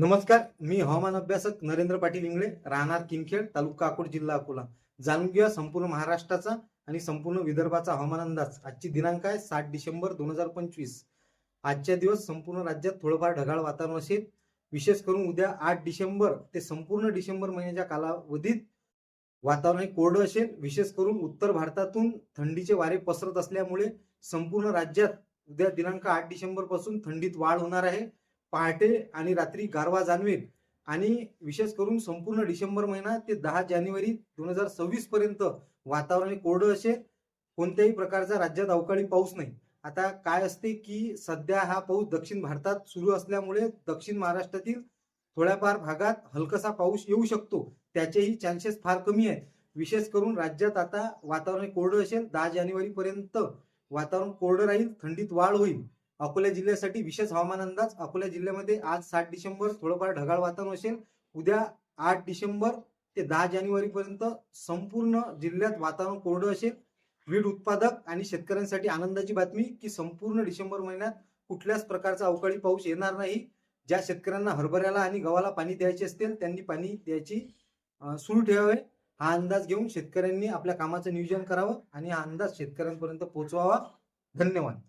नमस्कार मी हवामान अभ्यासक नरेंद्र पाटील इंगळे राहणार किमखेड तालुका अकोट जिल्हा अकोला. जाणून घेऊया संपूर्ण महाराष्ट्राचा आणि संपूर्ण विदर्भाचा हवामान अंदाज. आजची दिनांक आहे सात डिसेंबर दोन हजार पंचवीस. आजच्या दिवस संपूर्ण राज्यात थोडंफार ढगाळ वातावरण असेल. विशेष करून उद्या आठ डिसेंबर ते संपूर्ण डिसेंबर महिन्याच्या कालावधीत वातावरण हे कोरडं असेल. विशेष करून उत्तर भारतातून थंडीचे वारे पसरत असल्यामुळे संपूर्ण राज्यात उद्या दिनांक आठ डिसेंबरपासून थंडीत वाढ होणार आहे. पहाटे आणि रात्री गारवा जाणवेल. आणि विशेष करून संपूर्ण डिसेंबर महिना ते दहा जानेवारी दोन हजार सव्वीस पर्यंत वातावरण कोरडं असेल. कोणत्याही प्रकारचा राज्यात अवकाळी पाऊस नाही. आता काय असते की सध्या हा पाऊस दक्षिण भारतात सुरू असल्यामुळे दक्षिण महाराष्ट्रातील थोड्याफार भागात हलकसा पाऊस येऊ शकतो. त्याचेही चान्सेस फार कमी आहेत. विशेष करून राज्यात आता वातावरण कोरडं असेल. दहा जानेवारी पर्यंत वातावरण कोरडं राहील. थंडीत वाढ होईल. अकोला जिल्ह्यासाठी विशेष हवामान अंदाज. अकोला जिल्ह्यामध्ये आज सात डिसेंबर थोडंफार ढगाळ वातावरण असेल. उद्या आठ डिसेंबर ते दहा जानेवारी पर्यंत संपूर्ण जिल्ह्यात वातावरण कोरडं असेल. वीड उत्पादक आणि शेतकऱ्यांसाठी आनंदाची बातमी की संपूर्ण डिसेंबर महिन्यात कुठल्याच प्रकारचा अवकाळी पाऊस येणार नाही. ज्या शेतकऱ्यांना हरभऱ्याला आणि गव्हाला पाणी द्यायचे असतील त्यांनी पाणी द्यायची सुरू ठेवावे. हा अंदाज घेऊन शेतकऱ्यांनी आपल्या कामाचं नियोजन करावं आणि हा अंदाज शेतकऱ्यांपर्यंत पोहोचवावा. धन्यवाद.